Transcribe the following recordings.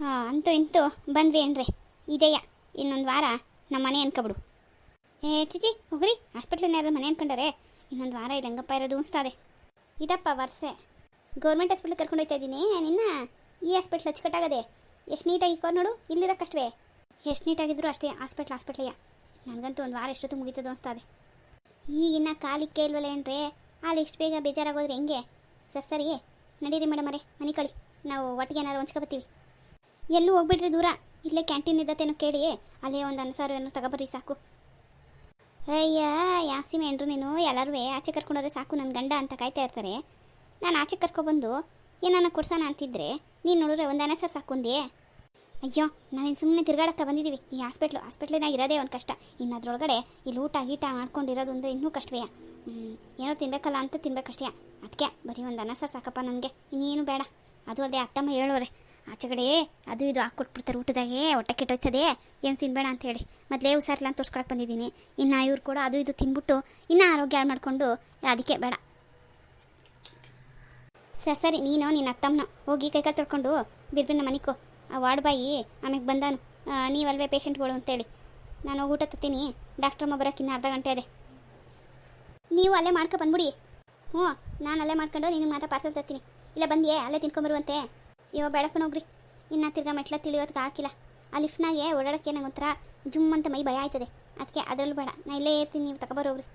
ಹಾಂ, ಅಂತೂ ಇಂತೂ ಬಂದ್ವಿ ಏನ್ರಿ. ಇದೆಯಾ? ಇನ್ನೊಂದು ವಾರ ನಮ್ಮ ಮನೆ ಅನ್ಕೊಬಿಡು. ಏ, ಚಿಚಿ, ಹೋಗ್ರಿ. ಯಾರು ಮನೆ ಅನ್ಕೊಂಡಾರೆ ಇನ್ನೊಂದು ವಾರ ಇಲ್ಲಿ ಹಂಗಪ್ಪ ಇರೋದು ಅನಿಸ್ತದೆ. ಇದಪ್ಪ ವರ್ಷೆ. ಗೌರ್ಮೆಂಟ್ ಹಾಸ್ಪಿಟ್ಲ್ ಕರ್ಕೊಂಡು ಹೋಗ್ತಾ ಇದ್ದೀನಿ ನಿನ್ನ ಈ ಹಾಸ್ಪಿಟ್ಲ್ ಅಚ್ಚುಕಟ್ಟಾಗದೆ ಎಷ್ಟು ನೀಟಾಗಿ ಇಕ್ಕೋರು ನೋಡು ಇಲ್ಲಿರೋ ಕಷ್ಟವೇ ಎಷ್ಟು ನೀಟಾಗಿದ್ರು ಅಷ್ಟೇ ಹಾಸ್ಪಿಟ್ಲ್ ಹಾಸ್ಪಿಟ್ಲಯ್ಯ ನನಗಂತೂ ಒಂದು ವಾರ ಎಷ್ಟೊತ್ತು ಮುಗೀತದೆ ಅನಿಸ್ತದೆ. ಈಗಿನ ಕಾಲಿಕ್ಕೆ ಇಲ್ವಲ್ಲ ಏನ್ರಿ? ಅಲ್ಲಿ ಇಷ್ಟು ಬೇಗ ಬೇಜಾರಾಗೋದ್ರೆ ಹೆಂಗೆ? ಸರ್, ಸರಿ ನಡೀರಿ ಮೇಡಮ್ ಅರೇ ಮನೆ ಕಳಿ. ನಾವು ಒಟ್ಟಿಗೆ ಏನಾರು ಹೊಂಚ್ಕೊಬತ್ತೀವಿ ಎಲ್ಲೂ ಹೋಗ್ಬಿಡ್ರಿ ದೂರ. ಇಲ್ಲೇ ಕ್ಯಾಂಟೀನ್ ಇದ್ದತ್ತೇನೋ ಕೇಳಿ. ಅಲ್ಲೇ ಒಂದು ಅನುಸಾರ ಏನೋ ತಗೊಬರ್ರಿ, ಸಾಕು. ಅಯ್ಯ ಯಾಸಿಮೆ ಏನ್ರು ನೀನು? ಎಲ್ಲರೂ ಆಚೆ ಕರ್ಕೊಂಡ್ರೆ ಸಾಕು ನನ್ನ ಗಂಡ ಅಂತ ಕಾಯ್ತಾ ಇರ್ತಾರೆ. ನಾನು ಆಚೆ ಕರ್ಕೊಬಂದು ಏನನ್ನ ಕೊಡ್ಸೋಣ ಅಂತಿದ್ರೆ ನೀನು ನೋಡಿದ್ರೆ ಒಂದು ಸರ್ ಸಾರು ಸಾಕು ಅಂದೆ. ಅಯ್ಯೋ, ನಾವೇನು ಸುಮ್ಮನೆ ತಿರ್ಗಾಡಕ್ಕೆ ಬಂದಿದ್ದೀವಿ ಈ ಹಾಸ್ಪಿಟ್ಲು ಹಾಸ್ಪಿಟ್ಲಿನಾಗ ಇರೋದೇ ಒಂದು ಕಷ್ಟ. ಇನ್ನು ಅದ್ರೊಳಗಡೆ ಇಲ್ಲಿ ಊಟ ಗೀಟ ಮಾಡ್ಕೊಂಡಿರೋದು ಅಂದರೆ ಇನ್ನೂ ಕಷ್ಟವೇ ಏನೋ ತಿನ್ಬೇಕಲ್ಲ ಅಂತ ತಿನ್ಬೇಕಷ್ಟೇ. ಅದಕ್ಕೆ ಬರೀ ಒಂದು ಅನ್ನ ಸಾಕಪ್ಪ ನನಗೆ. ಇನ್ನೇನು ಬೇಡ. ಅದು ಅದೇ ಅತ್ತಮ್ಮ ಹೇಳೋರೆ. ಆಚೆಗಡೆ ಅದು ಇದು ಹಾಕ್ಕೊಟ್ಬಿಡ್ತಾರೆ ಊಟದಾಗೆ, ಹೊಟ್ಟೆ ಕೆಟ್ಟೋಯ್ತದೆ ಏನು ತಿನ್ಬೇಡ ಅಂತ ಹೇಳಿ. ಮೊದಲೇ ಹುಷಾರಿಲ್ಲ ಅಂತ ತೋರ್ಸ್ಕೊಳಕ್ಕೆ ಬಂದಿದ್ದೀನಿ. ಇನ್ನು ಇವ್ರು ಕೂಡ ಅದು ಇದು ತಿನ್ಬಿಟ್ಟು ಇನ್ನೂ ಆರೋಗ್ಯ ಹಾಳು ಮಾಡಿಕೊಂಡು ಅದಕ್ಕೆ ಬೇಡ. ಸರ್, ಸರಿ, ನೀನು ನಿನ್ನ ಅತ್ತಮ್ಮನ. ಹೋಗಿ ಕೈಕಾಲು ತೊಳ್ಕೊಂಡು ಬಿರ್ಬಿನ ಮನಿಕೋ ಆ ವಾರ್ಡ್ ಬಾಯಿ ಆಮೇಲೆ ಬಂದಾನು. ನೀವಲ್ವೇ ಪೇಷಂಟ್ಗಳು ಅಂತೇಳಿ. ನಾನು ಊಟ ತತ್ತೀನಿ. ಡಾಕ್ಟ್ರಮ್ಮ ಅಮ್ಮ ಬರೋಕೆ ಇನ್ನು ಅರ್ಧ ಗಂಟೆ ಇದೆ ನೀವು ಅಲ್ಲೇ ಮಾಡ್ಕೊ ಬಂದ್ಬಿಡಿ. ಹ್ಞೂ, ನಾನು ಅಲ್ಲೇ ಮಾಡ್ಕೊಂಡು ನಿನಗೆ ಮಾತ್ರ ಪಾರ್ಸಲ್ ತರ್ತೀನಿ. ಇಲ್ಲ ಬಂದಿಯೇ, ಅಲ್ಲೇ ತಿನ್ಕೊಂಬರುವಂತೆ ಬೆಳಕನ ಹೋಗ್ರಿ. ಇನ್ನು ತಿರ್ಗಾ ಮೆಟ್ಲ ತಿಳಿಯೋದಕ್ಕೆ ಹಾಕಿಲ್ಲ. ಆ ಲಿಫ್ಟ್ನಾಗೆ ಓಡಾಡೋಕ್ಕೆ ನಂಗೆ ಒಂಥರ ಜುಮ್ ಅಂತ ಮೈ ಭಯ ಆಯ್ತದೆ. ಅದಕ್ಕೆ ಅದರಲ್ಲೂ ಬೇಡ. ನಾ ಇಲ್ಲೇ ಇರ್ತೀನಿ, ನೀವು ತಗೊಬರೋಗ್ರಿ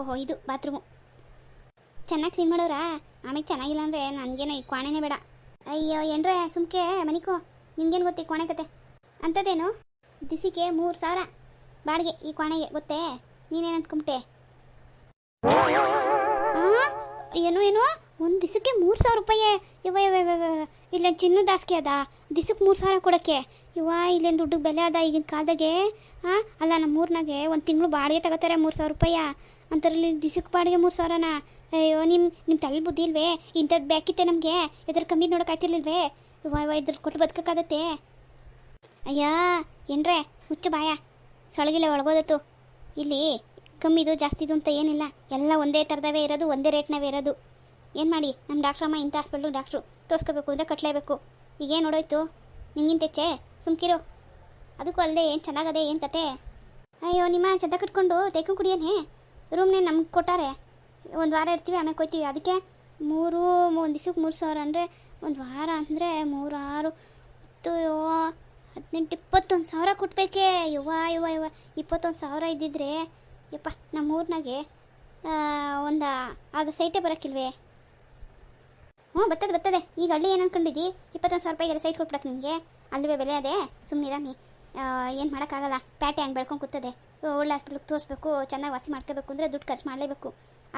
ಓಹೋ, ಇದು ಬಾತ್ರೂಮು ಚೆನ್ನಾಗಿ ಕ್ಲೀನ್ ಮಾಡೋರಾ? ಆಮೇಲೆ ಚೆನ್ನಾಗಿಲ್ಲ ಅಂದರೆ ನನಗೇನೋ ಈ ಕೋಣೆನೇ ಬೇಡ. ಅಯ್ಯೋ, ಏನ್ರೆ, ಸುಮ್ಕೆ ಮನಿಕೋ ನಿನ್ಗೇನು ಗೊತ್ತಿ ಕೋಣೆ ಕತೆ? ಅಂಥದ್ದೇನು? ದಿಸಿಗೆ ಮೂರು ಸಾವಿರ. ಬಾಡಿಗೆ, ಈ ಕೋಣೆಗೆ ಗೊತ್ತೇ? ನೀನೇನು ಅಂದ್ಕೊಂಬಿಟ್ಟೆ? ಏನು ಏನು? ಒಂದು ದಿವಸಕ್ಕೆ ಮೂರು ಸಾವಿರ ರೂಪಾಯಿ. ಇವ ಇವ. ಇಲ್ಲೇನು ಚಿನ್ನದ ದಾಸ್ಗೆ ಅದ? ದಿಸಕ್ಕೆ ಮೂರು ಸಾವಿರ ಕೊಡೋಕ್ಕೆ. ಇವ ಇಲ್ಲೇನು ದುಡ್ಡು ಬೆಲೆ ಅದ ಈಗಿನ ಕಾಲದಾಗೆ? ಹಾಂ ಅಲ್ಲ ನಮ್ಮ ಊರ್ನಾಗೆ ಒಂದು ತಿಂಗಳು ಬಾಡಿಗೆ ತಗೋತಾರೆ ಮೂರು ಸಾವಿರ ರೂಪಾಯಿ. ಅಂತರಲ್ಲಿ ದಿಸಕ್ಕೆ ಬಾಡಿಗೆ ಮೂರು ಸಾವಿರನ. ಅಯ್ಯೋ ನಿಮ್ಮ ನಿಮ್ಮ ತಲೆ ಬುದ್ಧಿ ಇಲ್ವೇ? ಇಂಥದ್ದು ಬೇಕಿತ್ತೆ ನಮಗೆ. ಇದ್ರ ಕಮ್ಮಿ ನೋಡೋಕ್ಕಾಯ್ತಿರ್ಲಿಲ್ವೇ ಇವ ಇವ ಇದ್ರ ಕೊಟ್ಟು ಬದುಕಕ್ಕಾಗತ್ತೆ. ಅಯ್ಯ, ಏನ್ರೆ? ಹುಚ್ಚು ಬಾಯ. ಸೊಳಗಿಲ್ಲ ಒಳಗೋದತ್ತು. ಇಲ್ಲಿ ಕಮ್ಮಿದು ಜಾಸ್ತಿದು ಅಂತ ಏನಿಲ್ಲ. ಎಲ್ಲ ಒಂದೇ ಥರದವೇ ಇರೋದು, ಒಂದೇ ರೇಟ್ನವೇ ಇರೋದು. ಏನು ಮಾಡಿ? ನಮ್ಮ ಡಾಕ್ಟ್ರಮ್ಮ ಇಂಥ ಹಾಸ್ಪಿಟ್ಲಿಗೆ ಡಾಕ್ಟ್ರು ತೋರಿಸ್ಕೋಬೇಕು ಅಂದರೆ ಕಟ್ಟಲೇಬೇಕು ಈಗೇನು ನೋಡೋಯ್ತು? ನಿಂಗಿಂತೆಚ್ಚೆ ಸುಮ್ಕಿರು. ಅದಕ್ಕೂ ಅಲ್ಲದೆ ಏನು ಚೆನ್ನಾಗದೆ, ಏನು ಕತೆ? ಅಯ್ಯೋ, ನಿಮ್ಮ ಚಂದ ಕಟ್ಕೊಂಡು ತೆಕ್ಕೊಂಡು ಕುಡಿಯೇನೆ? ರೂಮ್ನೇ ನಮ್ಗೆ ಕೊಟ್ಟಾರೆ. ಒಂದು ವಾರ ಇರ್ತೀವಿ ಆಮೇಲೆ ಕೊಯ್ತೀವಿ. ಅದಕ್ಕೆ ಮೂರು, ಒಂದು ದಿವ್ಸಕ್ಕೆ ಮೂರು ಸಾವಿರ ಅಂದರೆ, ಒಂದು ವಾರ ಅಂದರೆ ಮೂರಾರು, ಹತ್ತು ಹದಿನೆಂಟು, ಇಪ್ಪತ್ತೊಂದು ಸಾವಿರ ಕೊಟ್ಬೇಕೇ. ಯುವ ಯುವ ಯುವ ಇಪ್ಪತ್ತೊಂದು ಸಾವಿರ ಇದ್ದಿದ್ರೆ, ಯಪ್ಪ ನಮ್ಮ ಊರಿನಾಗೆ ಒಂದು ಅದು ಸೈಟೇ ಬರೋಕ್ಕಿಲ್ವೇ? ಹ್ಞೂ, ಬರ್ತದೆ ಬರ್ತದೆ. ಈಗ ಹಳ್ಳಿ ಏನು ಅನ್ಕೊಂಡಿದ್ದಿ? ಇಪ್ಪತ್ತೊಂದು ಸಾವಿರ ರೂಪಾಯಿಗೆಲ್ಲ ಸೈಟ್ ಕೊಟ್ಬಿಡಕ್ಕೆ ನಿಮಗೆ ಅಲ್ಲವೇ ಬೆಲೆ ಅದೇ? ಸುಮ್ಮನೆ ರಾಮಿ ಏನು ಮಾಡೋಕ್ಕಾಗಲ್ಲ. ಪ್ಯಾಟೆ ಹಂಗೆ ಬೆಳ್ಕೊಂಡು ಕೂತದೆ. ಒಳ್ಳೆ ಹಾಸ್ಪಿಟ್ಲಿಗೆ ತೋರಿಸ್ಬೇಕು, ಚೆನ್ನಾಗಿ ವಾಸಿ ಮಾಡ್ಕೋಬೇಕು ಅಂದರೆ ದುಡ್ಡು ಖರ್ಚು ಮಾಡಲೇಬೇಕು.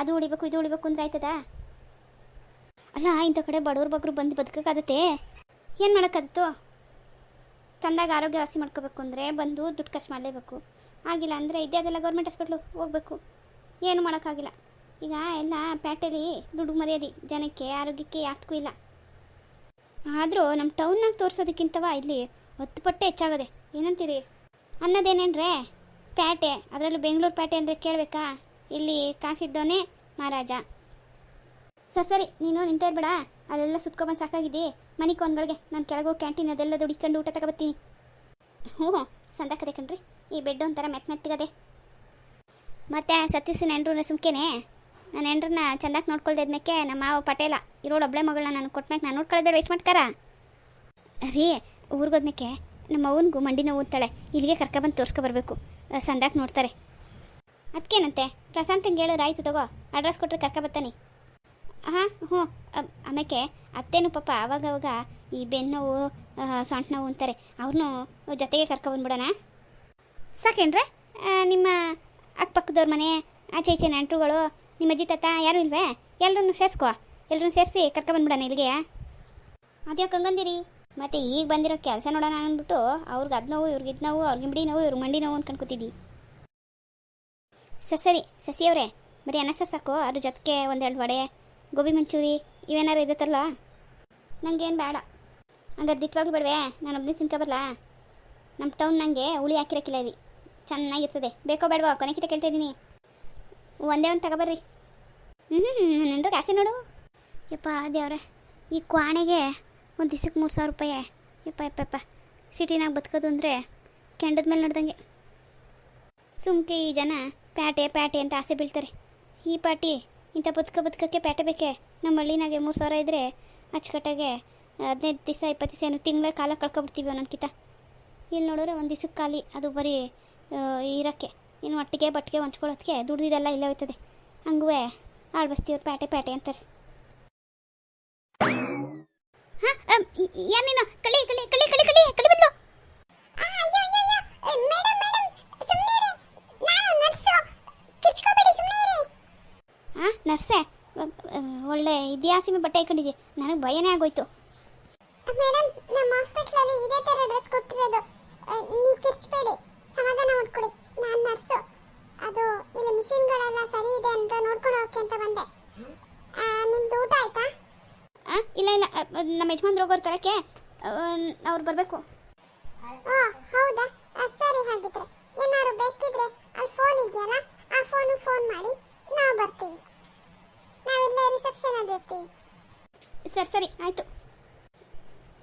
ಅದು ಉಳಿಬೇಕು, ಇದು ಉಳಿಬೇಕು ಅಂದ್ರೆ ಆಯ್ತದಾ? ಅಲ್ಲ, ಇಂಥ ಕಡೆ ಬಡವ್ರ ಬಗ್ರು ಬಂದು ಬದುಕೋಕ್ಕಾಗತ್ತೆ? ಏನು ಮಾಡೋಕ್ಕಾಗತ್ತು? ಚೆಂದಾಗಿ ಆರೋಗ್ಯ ವಾಸಿ ಮಾಡ್ಕೋಬೇಕು ಅಂದರೆ ಬಂದು ದುಡ್ಡು ಖರ್ಚು ಮಾಡಲೇಬೇಕು. ಆಗಿಲ್ಲ ಅಂದರೆ ಇದೇ ಅದೆಲ್ಲ ಗೌರ್ಮೆಂಟ್ ಹಾಸ್ಪಿಟ್ಲು ಹೋಗಬೇಕು. ಏನು ಮಾಡೋಕ್ಕಾಗಿಲ್ಲ. ಈಗ ಎಲ್ಲ ಪೇಟೆಲಿ ದುಡ್ಡು ಮರ್ಯಾದೆ, ಜನಕ್ಕೆ ಆರೋಗ್ಯಕ್ಕೆ ಯಾತಕ್ಕೂ ಇಲ್ಲ. ಆದರೂ ನಮ್ಮ ಟೌನ್ನಾಗ ತೋರಿಸೋದಕ್ಕಿಂತವ ಇಲ್ಲಿ ಹತ್ತು ಪಟ್ಟೆ ಹೆಚ್ಚಾಗದೆ? ಏನಂತೀರಿ? ಅನ್ನೋದೇನೇನ್ರೆ ಪ್ಯಾಟೆ ಅದರಲ್ಲೂ ಬೆಂಗಳೂರು ಪೇಟೆ ಅಂದರೆ ಕೇಳಬೇಕಾ? ಇಲ್ಲಿ ಕಾಸಿದ್ದೋನೇ ಮಹಾರಾಜ. ಸರ್, ಸರಿ, ನೀನು ನಿಂತ ಇರ್ಬೇಡ ಅಲ್ಲೆಲ್ಲ ಸುತ್ಕೊಬಂದು ಸಾಕಾಗಿದ್ದೀ ಮನೆ ಕೋನ್ಗಳಿಗೆ ನಾನು ಕೆಳಗೋ ಕ್ಯಾಂಟೀನ್ ಅದೆಲ್ಲ ದುಡಿಕೊಂಡು ಊಟ ತಗೋಬತ್ತೀನಿ. ಹ್ಞೂ ಸಂದಾಕದೆ ಕಣ್ರಿ. ಈ ಬೆಡ್ ಒಂಥರ ಮೆತ್ತ ಮೆತ್ತಗದೆ ಮತ್ತೆ ಸತ್ಯಸಿನ ನೆಂಡ್ರು ಸುಮ್ಕೆನೆ? ನಾನು ಹೆಂಡ್ರನ್ನ ಚಂದಾಗಿ ನೋಡ್ಕೊಳ್ದೆ ಇದ್ನಕ್ಕೆ ನಮ್ಮ ಮಾವ ಪಟೇಲ. ಇರೋಳು ಒಬ್ಳೆ ಮಗಳನ್ನ ನಾನು ಕೊಟ್ಮ್ಯಾಕೆ ನಾನು ನೋಡ್ಕೊಳ್ಳೋದು ವೇಸ್ಟ್ ಮಾಡ್ತಾರ ರೀ ಊರಿಗೋದ್ಮೇಕೆ ನಮ್ಮ ಅವನಿಗೂ ಮಂಡಿ ನೋವು ಅಂತಾಳೆ. ಇಲ್ಲಿಗೆ ಕರ್ಕೊಬಂದು ತೋರಿಸ್ಕೊಬರ್ಬೇಕು ಸಂದಾಕ್ ನೋಡ್ತಾರೆ. ಅದಕ್ಕೇನಂತೆ ಪ್ರಶಾಂತಂಗೆ ಹೇಳಿದ್ರೆ ಆಯಿತು ತಗೋ, ಅಡ್ರೆಸ್ ಕೊಟ್ಟರೆ ಕರ್ಕೊಬತ್ತಾನೆ ಹಾಂ, ಹ್ಞೂ. ಆಮೇಲೆ ಅತ್ತೇನು ಪಾಪ ಆವಾಗವಾಗ ಈ ಬೆನ್ನೋವು ಸೊಂಟ ನೋವು ಅಂತಾರೆ. ಅವ್ರನ್ನೂ ಜೊತೆಗೆ ಕರ್ಕೊಬಂದ್ಬಿಡೋಣ ಸಾಕೇನ್ರೆ? ನಿಮ್ಮ ಅಕ್ಕಪಕ್ಕದವ್ರ ಮನೆ, ಆಚೆ ಈಚೆ ನೆಂಟ್ರುಗಳು ನಿಮ್ಮ ಅಜ್ಜಿ ತಾತ ಯಾರು ಇಲ್ವೇ? ಎಲ್ಲರನ್ನು ಸೇರಿಸ್ಕೋ. ಎಲ್ಲರನ್ನು ಸೇರಿಸಿ ಕರ್ಕೊಂಬಂದ್ಬಿಡೋಣ ಇಲ್ಲಿಗೆ. ಅದ್ಯಾಕೆ ಹಂಗಂದಿರಿ? ಮತ್ತೆ ಈಗ ಬಂದಿರೋ ಕೆಲಸ ನೋಡೋಣ ಅಂದ್ಬಿಟ್ಟು ಅವ್ರಿಗೆ ಅದು ನೋವು, ಇವ್ರಿಗೆ ಇದು ನೋವು, ಅವ್ರಿಗೆ ಬಿಡಿ ನೋವು, ಇವ್ರಿಗೆ ಮಂಡಿ ನೋವು ಅಂದ್ಕೊಂಡ್ಕೊತಿದ್ದಿ ಕೂತಿದ್ದಿ. ಸ, ಸರಿ, ಸಸಿಯವರೇ, ಬರೀ ಅನ್ನ ಸರ್ ಸಾಕು ಅದ್ರ ಜೊತೆಗೆ ಒಂದೆರಡು ವಡೆ, ಗೋಬಿ ಮಂಚೂರಿ, ಇವೇನಾರು ಇರುತ್ತಲ್ಲ ನನಗೇನು ಬೇಡ. ಹಂಗಾರೆ ದಿಟ್ಟವಾಗ್ಲೂ ಬೇಡವೆ, ನಾನು ಒಬ್ಬನೇ ತಿನ್ಕೊಬರಲ್ಲ ನಮ್ಮ ಟೌನ್ ನನಗೆ ಹುಳಿ ಹಾಕಿರೋಕ್ಕಿಲ್ಲ ಇಲ್ಲಿ. ಚೆನ್ನಾಗಿರ್ತದೆ. ಬೇಕೋ ಬೇಡವೋ ಕೊನೆಕಿತ ಕೇಳ್ತಾ ಇದ್ದೀನಿ. ಒಂದೇ ಒಂದು ತಗೊಬರ್ರಿ ಹ್ಞೂ ಹ್ಞೂ ಕಾಸಿ ನೋಡು. ಯಪ್ಪ, ದೇವ್ರೆ, ಈ ಕ್ವಾಣೆಗೆ ಒಂದು ದಿವ್ಸಕ್ಕೆ ಮೂರು ಸಾವಿರ ರೂಪಾಯಿ. ಯಪ್ಪ ಯಪ್ಪ ಯಪ್ಪ. ಸಿಟಿನಾಗ ಬದುಕೋದು ಅಂದರೆ ಕೆಂಡದ ಮೇಲೆ ನಡೆದಂಗೆ. ಸುಮ್ಕೆ ಈ ಜನ ಪ್ಯಾಟೆ ಪ್ಯಾಟೆ ಅಂತ ಆಸೆ ಬೀಳ್ತಾರೆ. ಈ ಪಾಟಿ ಇಂಥ ಬದುಕ ಬದುಕಕ್ಕೆ ಪ್ಯಾಟೆ ಬೇಕೆ? ನಮ್ಮ ಹಳ್ಳಿನಾಗೆ ಮೂರು ಸಾವಿರ ಇದ್ದರೆ ಅಚ್ಚುಕಟ್ಟಾಗೆ ಹದಿನೈದು ದಿವಸ ಇಪ್ಪತ್ತು ದಿವಸ ಏನು ತಿಂಗಳ ಕಾಲ ಕಳ್ಕೊಬಿಡ್ತೀವಿ ಅನ್ನೋಕ್ಕಿಂತ ಇಲ್ಲಿ ನೋಡಿದ್ರೆ ಒಂದು ದಿವ್ಸಕ್ಕೆ ಖಾಲಿ. ಅದು ಬರೀ ಇರೋಕ್ಕೆ. ಇನ್ನು ಒಟ್ಟಿಗೆ ಬಟ್ಟಿಗೆ ಹೊಂಚ್ಕೊಳ್ಳೋದಕ್ಕೆ ದುಡ್ದಿದ್ದೆಲ್ಲ ಇಲ್ಲೇ ಹೋಯ್ತದೆ. ಹಂಗೂ ಆಳ್ಬಸ್ತಿಯವ್ರು ಪ್ಯಾಟೆ ಪ್ಯಾಟೆ ಅಂತಾರೆ. ಹಾಂ ಯಾನೇನು ಕಳಿ ಕಳಿ ಕಳಿ ಕಳಿ ಕಳಿ ಕಳಿ ಬಂದು. ನರ್ಸೆ. ಒಳ್ಳೆ ಇದ್ಯಾಸಿಮೆ ಬಟ್ಟೆ ಹಾಕೊಂಡಿದ್ದೆ ನನಗೆ ಭಯನೇ ಆಗೋಯ್ತು. ಮೇಡಮ್ ನಮ್ಮ ಹಾಸ್ಪಿಟ್ಲಲ್ಲಿ ಇದೇ ಥರ ಡ್ರೆಸ್ ಕೊಟ್ಟಿರೋದು. ನೀವು ಕಿರ್ಚಬೇಡಿ. ಸಮಾಧಾನ ಮಾಡ್ಕೊಳ್ಳಿ ನಾನು ನರ್ಸು. ಅದು ಇಲ್ಲಿ ಮಿಷಿನ್ಗಳೆಲ್ಲ ಸರಿ ಇದೆ ಅಂತ ನೋಡ್ಕೊಂಡು ಹೋಗಕ್ಕೆ ಅಂತ ಬಂದೆ. ಆ, ನಿಮ್ದು ಊಟ ಆಯ್ತಾ? ಆ ಇಲ್ಲ ಇಲ್ಲ. ಅ, ಅ, ನಮ್ಮ ಯಜಮಾನ್ರು ಹೋಗೋರು ತರಕ್ಕೆ ಅವ್ರು ಬರಬೇಕು. ಓ ಹೌದಾ? ಆ, ಸರಿ ಹಾಗಿದ್ರೆ. ಏನಾದ್ರು ಬೇಕಿದ್ರೆ ಅಲ್ಲಿ ಫೋನ್ ಇದೆಯಲ್ಲ ಆ ಫೋನು ಫೋನ್ ಮಾಡಿ ನಾವು ಬರ್ತೀವಿ. ನಾವಿಲ್ಲ ರಿಸೆಪ್ಷನ್ ಅಲ್ಲಿ ಇರ್ತೀವಿ. ಸರಿ ಸರಿ ಆಯಿತು.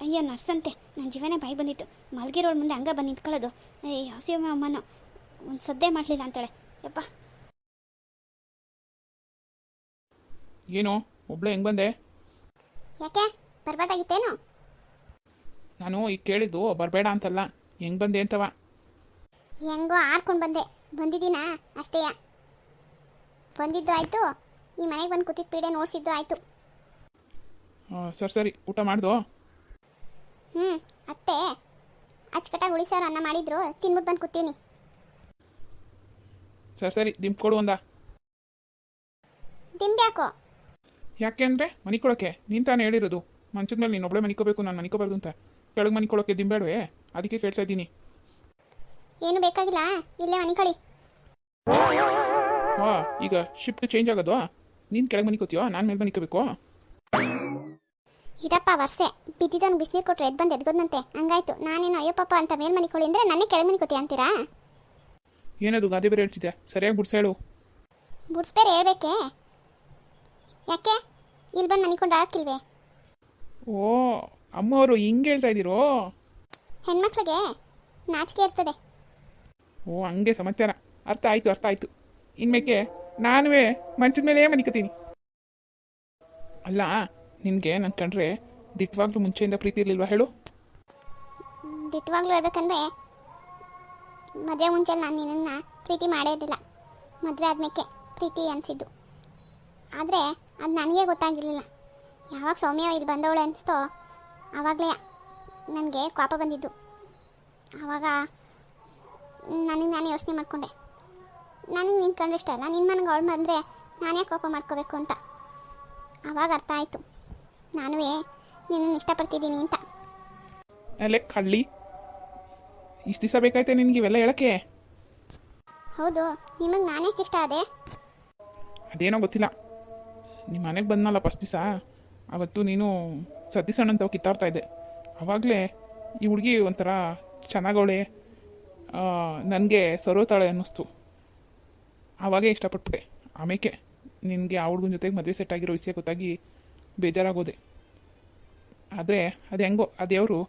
ಅಯ್ಯೋ ನರ್ಸಂತೆ ನನ್ನ ಜೀವನೇ ಬಾಯಿ ಬಂದಿತ್ತು. ಮಲ್ಗಿರೋಳ ಮುಂದೆ ಹಂಗ ಬಂದು ನಿಂತ್ಕೊಳ್ಳೋದು. ಹಸಿವ ಅಮ್ಮನೋ ಒಂದು ಸದ್ದೆ ಮಾಡಲಿಲ್ಲ ಅಂತಾಳೆ. ಯಪ್ಪ ಏನು ಒಬ್ಳೆ ಹೆಂಗ್ ಬಂದೆ ಯಾಕೆ ಬರ್ಬೋದಾಗಿತ್ತೇನು ನಾನು ಈಗ ಕೇಳಿದ್ದು ಬರಬೇಡ ಅಂತಲ್ಲ. ಹೆಂಗ್ ಬಂದೆ ಅಂತವ ಹೆಂಗೋ ಆರ್ಕೊಂಡು ಬಂದೆ. ಬಂದಿದ್ದೀನಾ? ಅಷ್ಟೇಯ ಬಂದಿದ್ದು ಆಯಿತು. ಈ ಮನೆಗೆ ಬಂದು ಕೂತಿದ್ದ ಪೀಡೆ ನೋಡ್ಸಿದ್ದು ಆಯಿತು. ಸರಿ ಸರಿ. ಊಟ ಮಾಡ್ದು? ಹ್ಞೂ ಅತ್ತೆ. ಅಚ್ಚುಕಟ್ಟಾಗಿ ಉಳಿಸೋರು ಅನ್ನ ಮಾಡಿದ್ರು. ತಿನ್ಬಿಟ್ಟು ಬಂದು ಕೂತೀನಿ. ಸರಿ ಸರಿ ದಿಂಬ್ ಕೊಡು ಒಂದ. ದಿಂಬ್ಯಾಕೋ ಯಾಕೆ ಅಂದರೆ ಮನಿಕೊಳಕ್ಕೆ ನೀನು ತಾನೇ ಹೇಳಿರೋದು. ಮಂಚದ ಮೇಲೆ ನೀನು ಒಬ್ಳೆ ಮನಿಕೋಬೇಕು ನಾನು ಮನಿಕೋಬಾರ್ದು ಅಂತ. ಕೆಳಗೆ ಮನಿಕೊಳಕ್ಕೆ ದಿಂಬೇಡವೆ ಅದಕ್ಕೆ ಕೇಳ್ತಾ ಇದ್ದೀನಿ. ಏನು ಬೇಕಾಗಿಲ್ಲ ಇಲ್ಲೇ ಮನಿಕೊಳ್ಳಿ. ಹಾ ಈಗ ಶಿಫ್ಟ್ ಚೇಂಜ್ ಆಗೋದು? ನೀನು ಕೆಳಗೆ ಮನಿಕೋತೀಯೋ ನಾನು ಮೇಲೆ ಮನಿಕೋಬೇಕು? ಇರಪ್ಪ ವರ್ಷೆ. ಬಿದ್ದಿದ್ದವನು ಬಿಸಿನೀರು ಕೊಟ್ಟರೆ ಎದ್ದು ಬಂದು ಎದ್ಗೋದಂತೆ ಹಂಗಾಯ್ತು. ನಾನೇನು ಅಯ್ಯೋ ಪಾಪ ಅಂತ ಮೇಲ್ ಮನೆ ಕೊಳಿ ಅಂದರೆ ನನ್ನೇ ಕೆಳಗೆ ಮನೆ ಕೂತಿ ಅಂತೀರಾ? ಏನದು ಗಾದೆ ಬೇರೆ ಹೇಳ್ತಿದ್ದೆ ಸರಿಯಾಗಿ ಗುಡ್ಸ ಹೇಳು. ಬುಡ್ಸ್ಬೇರೆ ಹೇಳ್ಬೇಕೆ? ಯಾಕೆ? ಇಲ್ಲಿ ಬಂದು ಮನಿಕೊಂಡು ಹಾಕಿಲ್ವೇ? ಓ ಅಮ್ಮವರು ಹಿಂಗೆ ಹೇಳ್ತಾ ಇದ್ದೀರೋ? ಹೆಣ್ಮಕ್ಳಿಗೆ ನಾಚಿಕೆ ಇರ್ತದೆ. ಓ ಹಂಗೆ ಸಮಾಚಾರ. ಅರ್ಥ ಆಯ್ತು ಅರ್ಥ ಆಯ್ತು. ಇನ್ಮೇಕೆ ನಾನುವೇ ಮಂಚದ ಮೇಲೆ ಮನಿಕತೀನಿ ಅಲ್ಲ ನಿನಗೆ ನನ್ನ ಕಂಡ್ರೆ ದಿಟ್ಟವಾಗ್ಲೂ ಮುಂಚೆಯಿಂದ ಪ್ರೀತಿ ಇರಲಿಲ್ವಾ ಹೇಳು? ದಿಟ್ಟವಾಗ್ಲೂ ಹೇಳ್ಬೇಕಂದ್ರೆ ಮದುವೆ ಮುಂಚೆ ನಾನು ನಿನ್ನನ್ನು ಪ್ರೀತಿ ಮಾಡೇ ಇರಲಿಲ್ಲ. ಮದುವೆ ಆದ್ಮೇಲೆ ಪ್ರೀತಿ ಅನಿಸಿದ್ದು. ಆದರೆ ಅದು ನನಗೆ ಗೊತ್ತಾಗಿರಲಿಲ್ಲ. ಯಾವಾಗ ಸೌಮ್ಯ ಇಲ್ಲಿ ಬಂದವಳೆ ಅನಿಸ್ತೋ ಆವಾಗಲೇ ನನಗೆ ಕೋಪ ಬಂದಿದ್ದು. ಆವಾಗ ನನಗೆ ನಾನು ಯೋಚನೆ ಮಾಡಿಕೊಂಡೆ. ನನಗೆ ನಿನ್ನ ಕಂಡ್ರೆ ಇಷ್ಟ ಅಲ್ಲ? ನಿನ್ನ ಮನೆಗೆ ಅವಳು ಬಂದರೆ ನಾನೇ ಕೋಪ ಮಾಡ್ಕೋಬೇಕು ಅಂತ? ಆವಾಗ ಅರ್ಥ ಆಯಿತು. ನಾನುವೇ ನಿನ್ನನ್ನು ಇಷ್ಟಪಡ್ತಿದ್ದೀನಿ ಅಂತ. ಅಲ್ಲೇ ಕಳ್ಳಿ. ಇಷ್ಟು ದಿವಸ ಬೇಕಾಯ್ತೆ ನಿನಗೆ ಇವೆಲ್ಲ ಹೇಳಕ್ಕೆ? ಹೌದು ನಿಮಗೆ ನಾನೇ ಇಷ್ಟ ಅದೇ ಅದೇನೋ ಗೊತ್ತಿಲ್ಲ. ನಿಮ್ಮ ಮನೆಗೆ ಬಂದ್ನಲ್ಲ ಫಸ್ಟ್ ದಿವಸ? ಅವತ್ತು ನೀನು ಸದ್ದಿಸೋಣ ಅಂತ ಕಿತ್ತಾಡ್ತಾ ಇದ್ದೆ. ಆವಾಗಲೇ ಈ ಹುಡುಗಿ ಒಂಥರ ಚೆನ್ನಾಗವಳೆ ನನಗೆ ಸರೋತಾಳೆ ಅನ್ನಿಸ್ತು. ಆವಾಗೇ ಇಷ್ಟಪಟ್ಬಿಟ್ಟೆ. ಆಮೇಕೆ ನಿನಗೆ ಆ ಹುಡುಗನ ಜೊತೆಗೆ ಮದುವೆ ಸೆಟ್ ಆಗಿರೋ ವಿಷಯ ಗೊತ್ತಾಗಿ ಬೇಜಾರಾಗೋದೆ. ಆದರೆ ಅದು ಹೆಂಗೋ ಆ ದೇವರು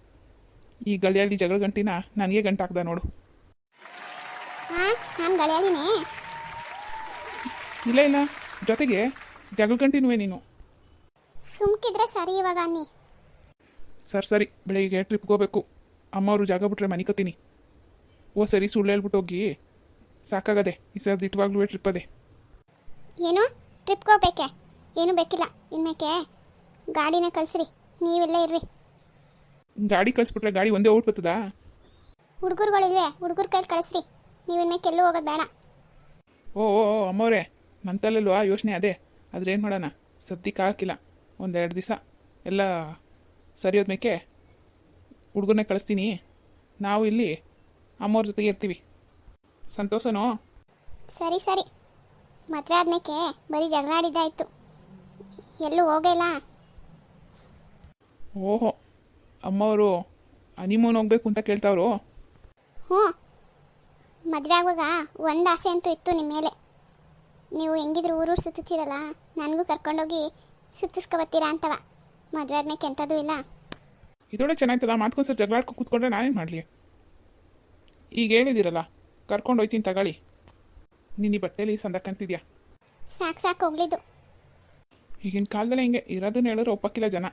ಈ ಗಳಿಯಾಳಿ ಜಗಳ ಗಂಟಿನ ನನಗೆ ಗಂಟು ಹಾಕ್ದ ನೋಡು. ಹಾಂ ನಾನು ಇಲ್ಲ ಇಲ್ಲ ಜೊತೆಗೆ ಜಗಳ ಗಂಟಿನೂ ನೀನು. ಸುಮ್ಕಿದ್ರೆ ಸರಿ ಇವಾಗ ಅನ್ನಿ. ಸರ್ ಸರಿ ಬೆಳಿಗ್ಗೆ ಟ್ರಿಪ್ಗೆ ಹೋಗ್ಬೇಕು. ಅಮ್ಮವರು ಜಾಗ ಬಿಟ್ರೆ ಮನಿಕೋತೀನಿ ಓ ಸರಿ ಸುಳ್ಳು ಹೇಳ್ಬಿಟ್ಟು ಹೋಗಿ. ಸಾಕಾಗದೆ ಈ ಸರ್ ದಿಟ್ಟವಾಗ್ಲೂ ಟ್ರಿಪ್ ಅದೇ. ಏನು? ಟ್ರಿಪ್ಗೆ ಹೋಗ್ಬೇಕೆ? ಏನು ಬೇಕಿಲ್ಲ. ಇನ್ಮೇಕೆ ಗಾಡಿನೇ ಕಳಿಸ್ರಿ. ನೀವೆಲ್ಲ ಇರ್ರಿ. ಗಾಡಿ ಕಳಿಸ್ಬಿಟ್ರೆ ಗಾಡಿ ಒಂದೇ ಓಡ್ಬತ್ತದ ಹುಡುಗರುಗಳಿಲ್ವೇ? ಹುಡುಗರ ಕೈಲಿ ಕಳಿಸ್ರಿ. ನೀವು ಕೆಲ್ಲು ಹೋಗೋದು ಬೇಡ. ಓ ಓ ಓ, ಅಮ್ಮವ್ರೆ ಆ ಯೋಚನೆ ಅದೇ. ಆದ್ರೆ ಏನು ಮಾಡೋಣ? ಸದ್ಯಕ್ಕೆ ಹಾಕಿಲ್ಲ. ಒಂದೆರಡು ದಿವಸ. ಎಲ್ಲ ಸರಿ ಹೋದ್ಮೇಕೆ ಹುಡುಗರನ್ನೇ ಕಳಿಸ್ತೀನಿ. ನಾವು ಇಲ್ಲಿ ಅಮ್ಮವ್ರ ಜೊತೆಗೆ ಇರ್ತೀವಿ. ಸಂತೋಷನೋ? ಸರಿ ಸರಿ. ಮದುವೆ ಆದ್ಮೇಕೆ ಬರೀ ಜಗಳ ಆಡಿದ್ದಾಯ್ತು. ಎಲ್ಲೂ ಹೋಗಿಲ್ಲ ಓಹೋ ಅಮ್ಮವರು ಹನಿಮೂನ್ ಹೋಗ್ಬೇಕು ಅಂತ ಕೇಳ್ತಾವ್ರು? ಹ್ಞೂ. ಮದುವೆ ಆಗುವಾಗ ಒಂದು ಆಸೆ ಅಂತೂ ಇತ್ತು ನಿಮ್ಮ ಮೇಲೆ. ನೀವು ಹೆಂಗಿದ್ರು ಊರೂರು ಸುತ್ತುತ್ತೀರಲ್ಲ ನನಗೂ ಕರ್ಕೊಂಡೋಗಿ ಸುತ್ತಿಸ್ಕೊಬತ್ತೀರಾ ಅಂತವ. ಮದುವೆ ಆದ್ಮೇಲೆ ಎಂಥದ್ದು ಇಲ್ಲ. ಇದೊಳ್ಳೆ ಚೆನ್ನಾಗ್ತದ ಮಾತ್ಕೊಂಡ್ಸರ್ ಜಗಳ ಆಡ್ಕೊಂಡು ಕೂತ್ಕೊಂಡ್ರೆ ನಾನೇನು ಮಾಡಲಿ? ಈಗ ಹೇಳಿದಿರಲ್ಲ ಕರ್ಕೊಂಡು ಹೋಯ್ತೀನಿ ತಗೊಳ್ಳಿ. ನೀನು ಬಟ್ಟೆಲಿ ಬಟ್ಟೆಲಿ ಸಂದಕ್ಕಂತಿದ್ಯಾ ಸಾಕು ಸಾಕು ಹೋಗ್ಲಿದ್ದು. ಈಗಿನ ಕಾಲದಲ್ಲಿ ಹಿಂಗೆ ಇರೋದನ್ನ ಹೇಳಿದ್ರೆ ಒಪ್ಪಕ್ಕಿಲ್ಲ ಜನ.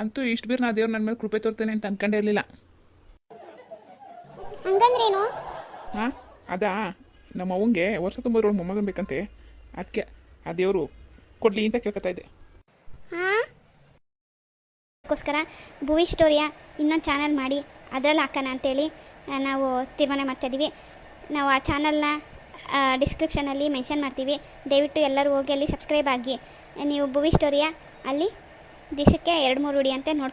ಅಂತೂ ಇಷ್ಟು ಬೀರ್ ನಾ ದೇವ್ರು ನನ್ನ ಮೇಲೆ ಕೃಪೆ ತೋರ್ತೇನೆ ಅಂತ ಅನ್ಕೊಂಡೇ ಇರಲಿಲ್ಲ. ಹಂಗಂದ್ರೇನು? ಹಾಂ ಅದಾ? ನಮ್ಮ ಅವಂಗೆ ವರ್ಷ ತುಂಬೋದ್ರೊಳಗೆ ಮೊಮ್ಮಗನ್ ಬೇಕಂತೆ. ಅದಕ್ಕೆ ಆ ದೇವರು ಕೊಡ್ಲಿ ಅಂತ ಕೇಳ್ಕೊತಾ ಇದ್ದೆ. ಅದಕ್ಕೋಸ್ಕರ ಭುವಿ ಸ್ಟೋರಿಯ ಇನ್ನೊಂದು ಚಾನಲ್ ಮಾಡಿ ಅದರಲ್ಲಿ ಹಾಕೋಣ ಅಂತೇಳಿ ನಾವು ತೀರ್ಮಾನ ಮಾಡ್ತಾಯಿದ್ದೀವಿ ನಾವು ಆ ಚಾನಲ್ನ ಡಿಸ್ಕ್ರಿಪ್ಷನಲ್ಲಿ ಮೆನ್ಷನ್ ಮಾಡ್ತೀವಿ. ದಯವಿಟ್ಟು ಎಲ್ಲರೂ ಹೋಗಿ ಅಲ್ಲಿ ಸಬ್ಸ್ಕ್ರೈಬ್ ಆಗಿ. ನೀವು ಭುವಿ ಸ್ಟೋರಿಯ ಅಲ್ಲಿ ದಿವಸಕ್ಕೆ ಎರಡು ಮೂರು ಉಡಿ ಅಂತ ನೋಡ್ಕೊ